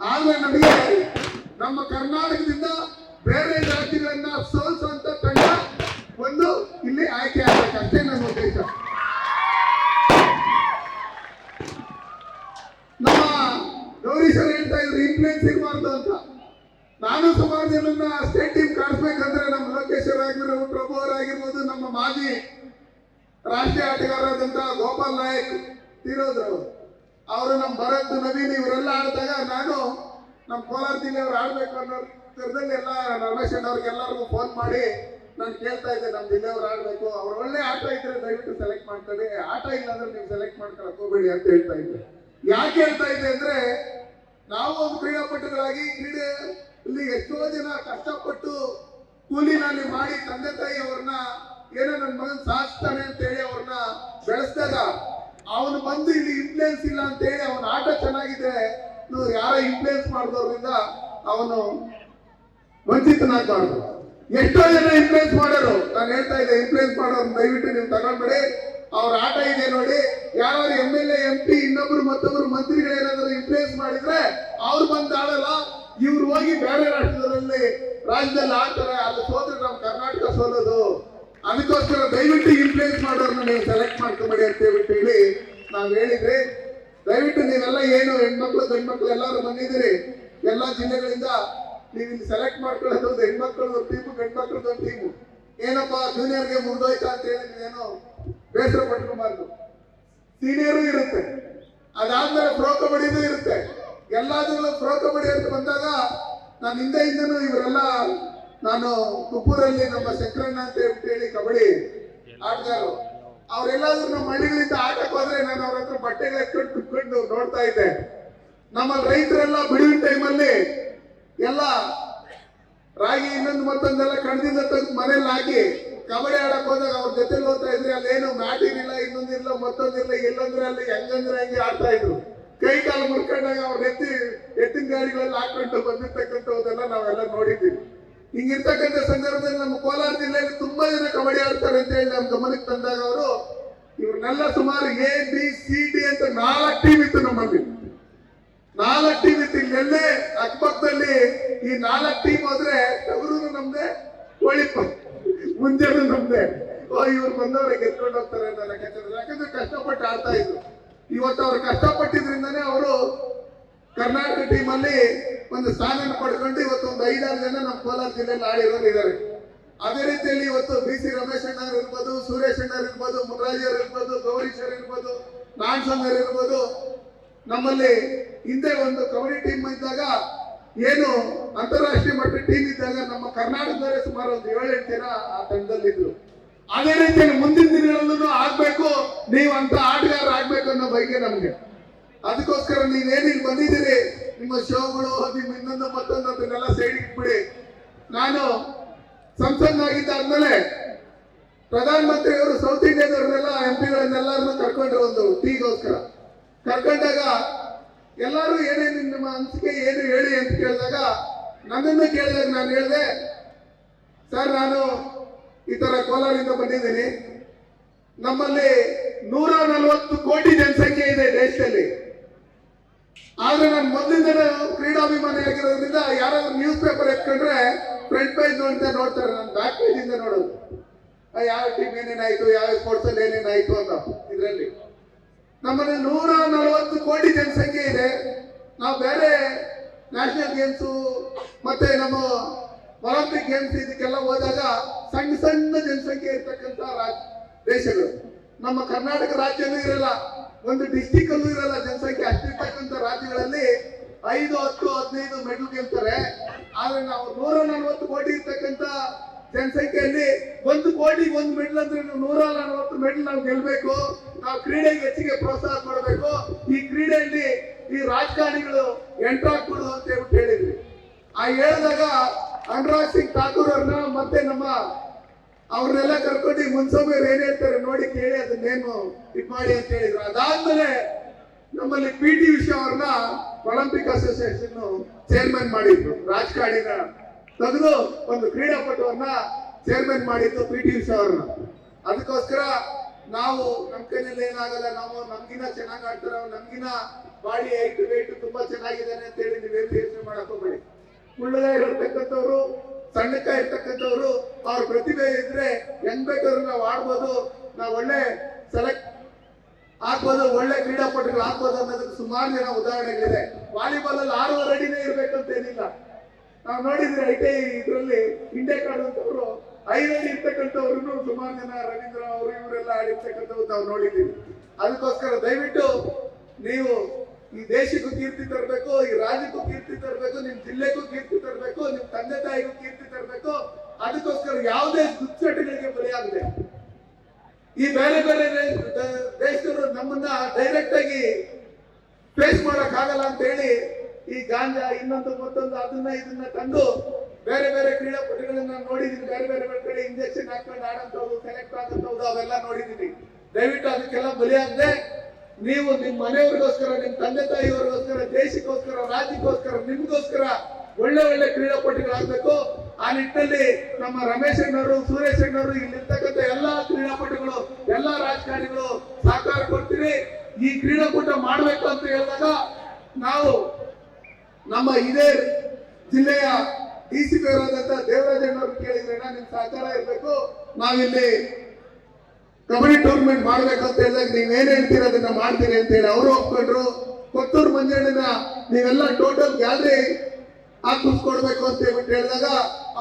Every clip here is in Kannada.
ಆದ್ರೆ ನಮಗೆ ನಮ್ಮ ಕರ್ನಾಟಕದಿಂದ ಬೇರೆ ರಾಜ್ಯಗಳನ್ನ ಸೋಲಿಸುವಂತ ತಂಡ ಒಂದು ಇಲ್ಲಿ ಆಯ್ಕೆ ಆಗ್ಬೇಕು ಅಷ್ಟೇ ನನ್ನ ಉದ್ದೇಶ. ನಮ್ಮ ಗೌರೀಶ್ವರ್ ಹೇಳ್ತಾ ಇದ್ರು ಇನ್ಫ್ಲೂಯೆನ್ಸ್ ಇರಬಾರ್ದು ಅಂತ. ನಾನು ಸುಮಾರು ಜನನ್ನ ಸ್ಟೇಟ್ ಟೀಮ್ ಕಾಣಿಸ್ಬೇಕಂದ್ರೆ ನಮ್ಮ ಲೋಕೇಶ್ವರ ಆಗಿರ್ಬೋದು, ಪ್ರಭು ಅವರಾಗಿರ್ಬೋದು ನಮ್ಮ ಮಾಜಿ ರಾಷ್ಟ್ರೀಯ ಆಟಗಾರರಾದಂತಹ ಗೋಪಾಲ್ ನಾಯಕ್ ತೀರೋದ್ರು ಅವರು ನಮ್ಮ ಭರತ್ ನವೀನ್ ಇವರೆಲ್ಲ ಆಡಿದಾಗ ನಾನು ನಮ್ಮ ಕೋಲಾರ ಜಿಲ್ಲೆಯವ್ರು ಆಡ್ಬೇಕು ಅನ್ನೋ ಥರದಲ್ಲಿ ಎಲ್ಲ ಅವ್ರಿಗೆ ಎಲ್ಲರಿಗೂ ಫೋನ್ ಮಾಡಿ ನಾನು ಕೇಳ್ತಾ ಇದ್ದೆ, ನಮ್ಮ ಜಿಲ್ಲೆಯವ್ರು ಆಡ್ಬೇಕು. ಅವ್ರು ಒಳ್ಳೆ ಆಟ ಇದ್ರೆ ದಯವಿಟ್ಟು ಸೆಲೆಕ್ಟ್ ಮಾಡ್ಕೊಳ್ಳಿ. ಆಟ ಇಲ್ಲ ಅಂದ್ರೆ ನೀವು ಸೆಲೆಕ್ಟ್ ಮಾಡ್ಕೊಳಕ್ ಹೋಗ್ಬೇಡಿ ಅಂತ ಹೇಳ್ತಾ ಇದ್ದೆ. ಯಾಕೆ ಹೇಳ್ತಾ ಇದ್ದೆ ಅಂದ್ರೆ, ನಾವು ಒಂದು ಕ್ರೀಡಾಪಟುಗಳಾಗಿ ಕ್ರೀಡೆ ಇಲ್ಲಿ ಎಷ್ಟೋ ಜನ ಕಷ್ಟಪಟ್ಟು ಕೂಲಿನಲ್ಲಿ ಮಾಡಿ ತಂದೆ ತಾಯಿ ಅವ್ರನ್ನ ಏನೋ ನನ್ನ ಮಗನ್ ಸಾಧಿಸ್ತಾನೆ ಅಂತ ಹೇಳಿ ಅವ್ರನ್ನ ಬೆಳೆಸಿದಾಗ ಅವನು ಬಂದು ಇಲ್ಲಿ ಇನ್ಫ್ಲೂಯೆನ್ಸ್ ಇಲ್ಲ ಅಂತ ಹೇಳಿ ಅವನ ಆಟ ಚೆನ್ನಾಗಿದೆ. ಯಾರ ಇನ್ಫ್ಲೂಯೆನ್ಸ್ ಮಾಡಿದವ್ರಿಂದ ಅವನು ವಂಚಿತನಾಗಬಾರ್ದು. ಎಷ್ಟೋ ಜನ ಇನ್ಫ್ಲೂಯೆನ್ಸ್ ಮಾಡೋರು ನಾನು ಹೇಳ್ತಾ ಇದ್ದೆ ಇನ್ಫ್ಲೂಯೆನ್ಸ್ ಮಾಡೋರು ದಯವಿಟ್ಟು ನೀವು ತಗೊಂಡ್ಬಿಡಿ ಅವ್ರ ಆಟ ಇದೆ ನೋಡಿ. ಯಾರು M L A M P ಇನ್ನೊಬ್ರು ಮತ್ತೊಬ್ರು ಮಂತ್ರಿಗಳು ಏನಾದ್ರು ಇನ್ಫ್ಲೂಯೆನ್ಸ್ ಮಾಡಿದ್ರೆ ಅವ್ರು ಬಂದು ಆಡಲ್ಲ. ಇವ್ರು ಹೋಗಿ ಬೇರೆ ರಾಷ್ಟ್ರದಲ್ಲಿ ರಾಜ್ಯದಲ್ಲಿ ಆಡ್ತಾರೆ. ಅದು ಸೋದ್ರೆ ನಮ್ಮ ಕರ್ನಾಟಕ ಸೋಲೋದು. ಅದಕ್ಕೋಸ್ಕರ ದಯವಿಟ್ಟು ಇನ್ಫ್ಲೂಯೆನ್ಸ್ ಮಾಡೋರ್ನ ನೀವು ಸೆಲೆಕ್ಟ್ ಮಾಡ್ಕೊಬೇಡಿ ಅಂತ ಹೇಳ್ಬಿಟ್ಟು ಹೇಳಿ ನಾವು ಹೇಳಿದ್ರೆ, ದಯವಿಟ್ಟು ನೀವೆಲ್ಲ ಏನು ಹೆಣ್ಮಕ್ಳು, ಗಂಡ್ಮಕ್ಳು ಎಲ್ಲರೂ ಬಂದಿದ್ದೀರಿ, ಎಲ್ಲ ಜಿಲ್ಲೆಗಳಿಂದ ನೀವು ಇಲ್ಲಿ ಸೆಲೆಕ್ಟ್ ಮಾಡ್ಕೊಳ್ಳೋದು ಹೆಣ್ಮಕ್ಳದ್ದು ಟೀಮು ಗಂಡ್ಮಕ್ಳದ್ದು ಒಂದು ಟೀಮು ಏನಪ್ಪ ಜೂನಿಯರ್ಗೆ ಮುರಿದೋಯ್ತಾ ಅಂತ ಹೇಳಿ ನೀವೇನು ಬೇಸರ ಪಟ್ಕೊಬಾರ್ದು. ಸೀನಿಯರು ಇರುತ್ತೆ. ಅದಾದ್ಮೇಲೆ ಪ್ರೋ ಕಬಡ್ಡಿನೂ ಇರುತ್ತೆ. ಎಲ್ಲಾದ್ರಲ್ಲೂ ಪ್ರೋ ಕಬಡ್ಡಿ ಅಂತ ಬಂದಾಗ, ನಾನು ಹಿಂದೆ ಹಿಂದೆನೂ ಇವರೆಲ್ಲ ನಾನು ತುಪ್ಪೂರಲ್ಲಿ ನಮ್ಮ ಶಂಕರಣ್ಣ ಅಂತ ಹೇಳಿ ಕಬಡ್ಡಿ ಆಟಗಾರರು. ಅವರೆಲ್ಲಾದ್ರೂ ನಮ್ಮ ಹಳ್ಳಿಗಳಿಂದ ಆಟಕ್ಕೆ ಹೋದ್ರೆ ನಾನು ಅವ್ರ ಹತ್ರ ಬಟ್ಟೆಗಳು ಎತ್ಕೊಂಡು ಕುತ್ಕೊಂಡು ನೋಡ್ತಾ ಇದ್ದೆ. ನಮ್ಮ ರೈತರೆಲ್ಲ ಬಿಡುವಿನ ಟೈಮಲ್ಲಿ ಎಲ್ಲ ರಾಗಿ ಇನ್ನೊಂದು ಮತ್ತೊಂದೆಲ್ಲ ಕಣದಿಂದ ತಂದು ಮನೇಲಿ ಹಾಕಿ ಕಬಡ್ಡಿ ಆಡಕ್ ಹೋದಾಗ ಅವ್ರ ಜೊತೆ ಹೋಗ್ತಾ ಇದ್ರೆ ಅಲ್ಲಿ ಏನು ಮ್ಯಾಟ್ ಇಲ್ಲ ಇನ್ನೊಂದಿಲ್ಲ ಮತ್ತೊಂದಿಲ್ಲ ಎಲ್ಲಂದ್ರೆ ಅಲ್ಲಿ ಹೆಂಗಂದ್ರೆ ಹಂಗೆ ಆಡ್ತಾ ಇದ್ರು. ಕೈ ಕಾಲು ಮುರ್ಕೊಂಡಾಗ ಅವ್ರ ಎತ್ತಿ, ಎತ್ತಿನ ಗಾಡಿಗಳಲ್ಲಿ ಹಾಕೊಂಡು ಬಂದಿರ್ತಕ್ಕಂಥದ್ದೆಲ್ಲ ನಾವೆಲ್ಲ ನೋಡಿದ್ದೀವಿ. ಹಿಂಗಿರ್ತಕ್ಕಂಥ ಸಂದರ್ಭದಲ್ಲಿ ನಮ್ಮ ಕೋಲಾರ ಜಿಲ್ಲೆಯಲ್ಲಿ ತುಂಬಾ ಜನ ಕಬಡ್ಡಿ ಆಡ್ತಾರೆ ಅಂತ ಹೇಳಿ ನಮ್ಮ ಗಮನಕ್ಕೆ ತಂದಾಗ ಅವರು, ಇವ್ರನ್ನೆಲ್ಲ ಸುಮಾರು ಎ ಬಿ ಸಿ ಡಿ ಅಂತ ನಾಲ್ಕು ಟೀಮ್ ಇತ್ತು ನಮ್ಮಲ್ಲಿ. ನಾಲ್ಕು ಟೀಮ್ ಇತ್ತು. ಇಲ್ಲೆಲ್ಲೇ ಅಕ್ಕಪಕ್ಕದಲ್ಲಿ ಈ ನಾಲ್ಕು ಟೀಮ್ ಹೋದ್ರೆ ಟಗರು ನಮ್ದೆ, ಕೋಳಿಪ್ಪ. ಮುಂಜಾನೆ ನಮ್ದೆ. ಓ, ಇವ್ರು ಬಂದವ್ರೆ, ಗೆದ್ಕೊಂಡು ಹೋಗ್ತಾರೆ ಅಂತ ಲೆಕ್ಕಾಚಾರ ಯಾಕಂದ್ರೆ ಕಷ್ಟಪಟ್ಟು ಆಡ್ತಾ ಇದ್ರು. ಇವತ್ತು ಅವ್ರು ಕಷ್ಟಪಟ್ಟಿದ್ರಿಂದನೇ ಅವರು ಕರ್ನಾಟಕ ಟೀಮಲ್ಲಿ ಒಂದು ಸ್ಥಾನ ಪಡ್ಕೊಂಡು ಇವತ್ತು ಒಂದು ಐದಾರು ಜನ ನಮ್ಮ ಕೋಲಾರ ಜಿಲ್ಲೆಯಲ್ಲಿ ಆಡಿರೋರು ಇದ್ದಾರೆ ಅದೇ ರೀತಿಯಲ್ಲಿ ಇವತ್ತು ಬಿ ಸಿ ರಮೇಶ್ ಅಣ್ಣ ಇರ್ಬೋದು, ಸುರೇಶ್ ಅಣ್ಣ ಇರ್ಬೋದು ಅವರು ಇರ್ಬೋದು, ಗೌರೀಶ್ ಅವ್ರು ಇರ್ಬೋದು ನಾನ್ಸಂಗ್ ಸಂಘರ್ ಇರ್ಬೋದು. ನಮ್ಮಲ್ಲಿ ಹಿಂದೆ ಒಂದು ಕಬಡ್ಡಿ ಟೀಮ್ ಇದ್ದಾಗ ಏನು ಅಂತಾರಾಷ್ಟ್ರೀಯ ಮಟ್ಟ ಟೀಮ್ ಇದ್ದಾಗ ನಮ್ಮ ಕರ್ನಾಟಕದವರೇ ಸುಮಾರು ಒಂದು ಏಳೆಂಟು ಜನ ಆ ತಂಡದಲ್ಲಿದ್ರು ಅದೇ ರೀತಿಯಲ್ಲಿ ಮುಂದಿನ ದಿನಗಳಲ್ಲೂ ಆಗ್ಬೇಕು ನೀವು ಅಂತ ಆಟಗಾರ ಆಗ್ಬೇಕು ಅನ್ನೋ ಬಗ್ಗೆ ನಮ್ಗೆ. ಅದಕ್ಕೋಸ್ಕರ ನೀವೇನಿಗೆ ಬಂದಿದ್ದೀರಿ ನಿಮ್ಮ ಶೋಗಳು ನಿಮ್ಮ ಇನ್ನೊಂದು ಮತ್ತೊಂದು, ಅದನ್ನೆಲ್ಲ ಸೈಡ್ ಇಟ್ಬಿಡಿ ನಾನು ಸಂಸತ್ನಾಗಿದ್ದಾದ್ಮೇಲೆ ಪ್ರಧಾನ ಅವರು ಸೌತ್ ಇಂಡಿಯಾದವ್ರನ್ನೆಲ್ಲ ಎಂ ಪಿಗಳನ್ನೆಲ್ಲರನ್ನು ಕರ್ಕೊಂಡ್ರು ಒಂದು ಟೀಗೋಸ್ಕರ. ಕರ್ಕೊಂಡಾಗ ಎಲ್ಲರೂ ಏನೇನು ನಿಮ್ಮ ಅನಿಸಿಕೆ ಏನು ಹೇಳಿ ಅಂತ ಕೇಳಿದಾಗ ನನ್ನನ್ನು ಕೇಳಿದಾಗ ನಾನು ಹೇಳಿದೆ, ಸರ್, ನಾನು ಈ ತರ ಕೋಲಾರಿಂದ ಬಂದಿದ್ದೀನಿ. ನಮ್ಮಲ್ಲಿ ನೂರ ನಲವತ್ತು ಕೋಟಿ ಜನಸಂಖ್ಯೆ ಇದೆ ದೇಶದಲ್ಲಿ. ಆದ್ರೆ ನಾನು ಮೊದಲಿಂದ ಕ್ರೀಡಾಭಿಮಾನಿ ಆಗಿರೋದ್ರಿಂದ ಯಾರಾದ್ರೂ ನ್ಯೂಸ್ ಪೇಪರ್ ಎತ್ಕೊಂಡ್ರೆ ಫ್ರಂಟ್ ಪೇಜ್ ಅಂತ ನೋಡ್ತಾರೆ, ನಾನು ಬ್ಯಾಕ್ ಪೇಜ್ ಇಂದ ನೋಡೋದು. ಯಾವ ಟೀಮ್ ಏನೇನಾಯ್ತು, ಯಾವ ಸ್ಪೋರ್ಟ್ಸ್ ಅಲ್ಲಿ ಏನೇನಾಯ್ತು ಅಂತ ಇದರಲ್ಲಿ. ನಮ್ಮಲ್ಲಿ ನೂರ ನಲವತ್ತು ಕೋಟಿ ಜನಸಂಖ್ಯೆ ಇದೆ. ನಾವು ಬೇರೆ ನ್ಯಾಷನಲ್ ಗೇಮ್ಸು ಮತ್ತೆ ನಮ್ಮ ಒಲಿಂಪಿಕ್ ಗೇಮ್ಸ್ ಇದಕ್ಕೆಲ್ಲ ಹೋದಾಗ ಸಣ್ಣ ಸಣ್ಣ ಜನಸಂಖ್ಯೆ ಇರ್ತಕ್ಕಂಥ ದೇಶಗಳು. ನಮ್ಮ ಕರ್ನಾಟಕ ರಾಜ್ಯನೂ ಇರಲ್ಲ. ಒಂದು ಡಿಸ್ಟಿಕ್ ಅಲ್ಲೂ ಇರಲ್ಲ, ಜನಸಂಖ್ಯೆ ಅಷ್ಟಿರ್ತಕ್ಕಂಥ ರಾಜ್ಯಗಳಲ್ಲಿ ಐದು, ಹತ್ತು, ಹದಿನೈದು ಮೆಡಲ್ ಗೆಲ್ತಾರೆ. ಆದ್ರೆ ನಾವು ನೂರ ನಲವತ್ತು ಕೋಟಿ ಇರ್ತಕ್ಕಂಥ ಜನಸಂಖ್ಯೆಯಲ್ಲಿ ಒಂದು ಕೋಟಿ ಒಂದು ಮೆಡಲ್ ಅಂದ್ರೆ ನೂರ ನಲವತ್ತು ಮೆಡಲ್ ನಾವು ಗೆಲ್ಬೇಕು. ನಾವು ಕ್ರೀಡೆಗೆ ಹೆಚ್ಚಿಗೆ ಪ್ರೋತ್ಸಾಹ ಕೊಡಬೇಕು. ಈ ಕ್ರೀಡೆಯಲ್ಲಿ ಈ ರಾಜಕಾರಣಿಗಳು ಎಂಟ್ರಾಗ್ಬಿಡುದು ಅಂತ ಹೇಳ್ಬಿಟ್ಟು ಆ ಹೇಳಿದಾಗ ಅನುರಾಗ್ ಸಿಂಗ್ ಠಾಕೂರ್ ಅವ್ರನ್ನ ಮತ್ತೆ ನಮ್ಮ ಅವ್ರನ್ನೆಲ್ಲ ಕರ್ಕೊಂಡು ಅವ್ರು ಏನ್ ಹೇಳ್ತಾರೆ ನೋಡಿ ಕೇಳಿ ಅದನ್ನೇನು ಇದು ಮಾಡಿ ಅಂತ ಹೇಳಿದ್ರು. ಅದಾದ್ಮೇಲೆ ನಮ್ಮಲ್ಲಿ ಪಿ ಟಿ ಉಷಾ ಅವ್ರನ್ನ ಒಲಿಂಪಿಕ್ ಅಸೋಸಿಯೇಷನ್ ಚೇರ್ಮನ್ ಮಾಡಿದ್ರು. ರಾಜಕಾರಣಿನ ತೆಗೆದು ಒಂದು ಕ್ರೀಡಾಪಟುವನ್ನ ಚೇರ್ಮನ್ ಮಾಡಿದ್ದು ಪಿ ಟಿ ಉಷಾ ಅವ್ರನ್ನ. ಅದಕ್ಕೋಸ್ಕರ ನಾವು ನಮ್ ಕೈಯಲ್ಲಿ ಏನಾಗಲ್ಲ, ನಾವು ನಮ್ಗಿನ ಚೆನ್ನಾಗಿ ಆಡ್ತಾರೆ ನಮ್ಗಿನ ಬಾಡಿ ಹೈಟ್ ವೇಟ್ ತುಂಬಾ ಚೆನ್ನಾಗಿದ್ದಾನೆ ಅಂತ ಹೇಳಿ ನೀವೇನು ಕುಳ್ಳಗ ಇರತಕ್ಕಂಥವ್ರು ಸಣ್ಣಕ್ಕ ಇರ್ತಕ್ಕಂಥವ್ರು ಅವ್ರ ಪ್ರತಿಭೆ ಇದ್ರೆ ಹೆಂಗ್ ಬೇಕಾದ್ರೂ ನಾವು ಆಡ್ಬೋದು. ನಾವು ಒಳ್ಳೆ ಸೆಲೆಕ್ಟ್ ಆಗ್ಬೋದು, ಒಳ್ಳೆ ಕ್ರೀಡಾಪಟುಗಳು ಆಗ್ಬೋದು ಅನ್ನೋದಕ್ಕೆ ಸುಮಾರು ಜನ ಉದಾಹರಣೆಗಳಿದೆ. ವಾಲಿಬಾಲ್ ಅಲ್ಲಿ ಆರೂವರೆ ಅಡಿನೇ ಇರ್ಬೇಕಂತ ಏನಿಲ್ಲ. ನಾವು ನೋಡಿದ್ರೆ ಐ ಟಿ ಇದರಲ್ಲಿ ಇಂಡಿಯಾ ಕಾಡುವಂತವ್ರು ಐದು ಅಡಿ ಇರ್ತಕ್ಕಂಥವ್ರು ಸುಮಾರು ಜನ ರವೀಂದ್ರ ಅವರು ಇವರೆಲ್ಲ ಆಡಿರ್ತಕ್ಕಂಥವ್ರು ನಾವು ನೋಡಿದ್ದೀವಿ. ಅದಕ್ಕೋಸ್ಕರ ದಯವಿಟ್ಟು ನೀವು ಈ ದೇಶಕ್ಕೂ ಕೀರ್ತಿ ತರಬೇಕು, ಈ ರಾಜ್ಯಕ್ಕೂ ಕೀರ್ತಿ ತರಬೇಕು, ನಿಮ್ ಜಿಲ್ಲೆಗೂ ಕೀರ್ತಿ ತರಬೇಕು, ನಿಮ್ ತಂದೆ ತಾಯಿಗೂ ಕೀರ್ತಿ ತರಬೇಕು. ಅದಕ್ಕೋಸ್ಕರ ಯಾವುದೇ ದುಶ್ಚಟಗಳಿಗೆ ಬಲಿಯಾಗದೆ. ಈ ಬೇರೆ ಬೇರೆ ದೇಶದವರು ನಮ್ಮನ್ನ ಡೈರೆಕ್ಟ್ ಆಗಿ ಫೇಸ್ ಮಾಡಕ್ ಆಗಲ್ಲ ಅಂತ ಹೇಳಿ ಈ ಗಾಂಜಾ ಇನ್ನೊಂದು ಮತ್ತೊಂದು ಅದನ್ನ ಇದನ್ನ ತಂದು ಬೇರೆ ಬೇರೆ ಕ್ರೀಡಾಪಟುಗಳನ್ನ ನೋಡಿದೀನಿ. ಬೇರೆ ಬೇರೆ ಬೇರೆ ಕಡೆ ಇಂಜೆಕ್ಷನ್ ಹಾಕೊಂಡು ಆಡಂತವ್ರು ಸೆಲೆಕ್ಟ್ ಆಗಂತವ್ರು, ಅವೆಲ್ಲ ನೋಡಿದೀನಿ. ದಯವಿಟ್ಟು ಅದಕ್ಕೆಲ್ಲ ಬಲಿಯಾಗದೆ ನೀವು ನಿಮ್ಮ ಮನೆಯವರಿಗೋಸ್ಕರ, ನಿಮ್ಮ ತಂದೆ ತಾಯಿಯವರಿಗೋಸ್ಕರ, ದೇಶಕ್ಕೋಸ್ಕರ, ರಾಜ್ಯಕ್ಕೋಸ್ಕರ, ನಿಮ್ಗೋಸ್ಕರ ಒಳ್ಳೆ ಒಳ್ಳೆ ಕ್ರೀಡಾಪಟುಗಳಾಗಬೇಕು. ಆ ನಿಟ್ಟಿನಲ್ಲಿ ನಮ್ಮ ರಮೇಶ್ ಅಣ್ಣವರು, ಸುರೇಶ್ ಅಣ್ಣವರು ಇಲ್ಲಿರ್ತಕ್ಕಂಥ ಎಲ್ಲಾ ಕ್ರೀಡಾಪಟುಗಳು, ಎಲ್ಲಾ ರಾಜಕಾರಣಿಗಳು ಸಹಕಾರ ಕೊಡ್ತೀವಿ ಈ ಕ್ರೀಡಾಕೂಟ ಮಾಡಬೇಕು ಅಂತ ಹೇಳಿದಾಗ ನಾವು ನಮ್ಮ ಇದೇ ಜಿಲ್ಲೆಯ ಡಿ ಸಿ ಪಿ ಅವರಾದಂತ ದೇವರಾಜ್ ಅಣ್ಣವ್ರು ಕೇಳಿದ್ರೆ ನಿಮ್ ಸಹಕಾರ ಇರಬೇಕು. ನಾವಿಲ್ಲಿ ಕಬಡ್ಡಿ ಟೂರ್ನಮೆಂಟ್ ಮಾಡ್ಬೇಕಂತ ಹೇಳಿದಾಗ ನೀವ್ ಏನ್ ಹೇಳ್ತೀರ ಅದನ್ನ ಮಾಡ್ತೀರಿ ಅಂತ ಹೇಳಿ ಅವರು ಒಪ್ಕೊಂಡ್ರು. ಕೊತ್ತೂರು ಮಂಜಣ್ಣನ ನೀವೆಲ್ಲ ಟೋಟಲ್ ಗ್ಯಾಲರಿ ಹಾಕಿಸ್ಕೊಡ್ಬೇಕು ಅಂತ ಹೇಳ್ಬಿಟ್ಟು ಹೇಳಿದಾಗ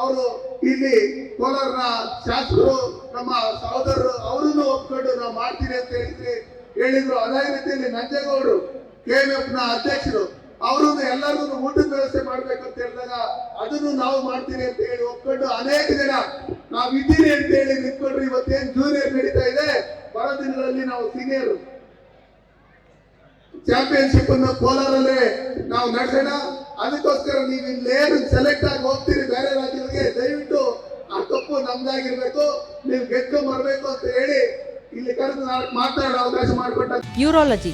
ಅವರು ಇಲ್ಲಿ ಕೋಲಾರ ಶಾಸಕರು, ನಮ್ಮ ಸಹೋದರರು ಅವರನ್ನು ಒಪ್ಕೊಂಡು ನಾವು ಮಾಡ್ತೀರಿ ಅಂತ ಹೇಳಿದ್ರಿ ಹೇಳಿದ್ರು. ಅದೇ ರೀತಿಯಲ್ಲಿ ನಂಜೇಗೌಡರು ಕೆ ನ ಅಧ್ಯಕ್ಷರು. ಅವರು ಎಲ್ಲರಿಗೂ ಊಟದ ವ್ಯವಸ್ಥೆ ಮಾಡ್ಬೇಕು ಅಂತ ಹೇಳಿದಾಗ ಅದನ್ನು ನಾವು ಮಾಡ್ತೀರಿ ಅಂತ ಹೇಳಿ ಒಪ್ಕೊಂಡು ಅನೇಕ ಜನ ನಾವ್ ಇದ್ದೀರಿ ಅಂತ ಹೇಳಿ ನಿಂತ್ಕೊಂಡ್ರೆ ಇವತ್ತೇನ್ ಜೂನಿಯರ್ ನಡೀತಾ ಇದೆ? ಬರ ದಿನಗಳಲ್ಲಿ ನಾವು ಸೀನಿಯರ್ ಚಾಂಪಿಯನ್ಶಿಪ್ ಅನ್ನು ಕೋಲಾರಲ್ಲೇ ನಾವು ನಡೆಸೋಣ. ಅದಕ್ಕೋಸ್ಕರ ನೀವು ಇಲ್ಲೇನು ಸೆಲೆಕ್ಟ್ ಆಗಿ ಹೋಗ್ತೀರಿ ಬೇರೆ ರಾಜ್ಯಗಳಿಗೆ, ದಯವಿಟ್ಟು ಆ ತಪ್ಪು ನಮ್ದಾಗಿರ್ಬೇಕು. ನೀವು ಗೆದ್ದು ಬರಬೇಕು ಅಂತ ಹೇಳಿ ಇಲ್ಲಿ ಕರೆದು ನಾಲ್ಕು ಮಾತಾಡೋ ಅವಕಾಶ ಮಾಡಿಕೊಟ್ಟ ಯೂರಾಲಜಿ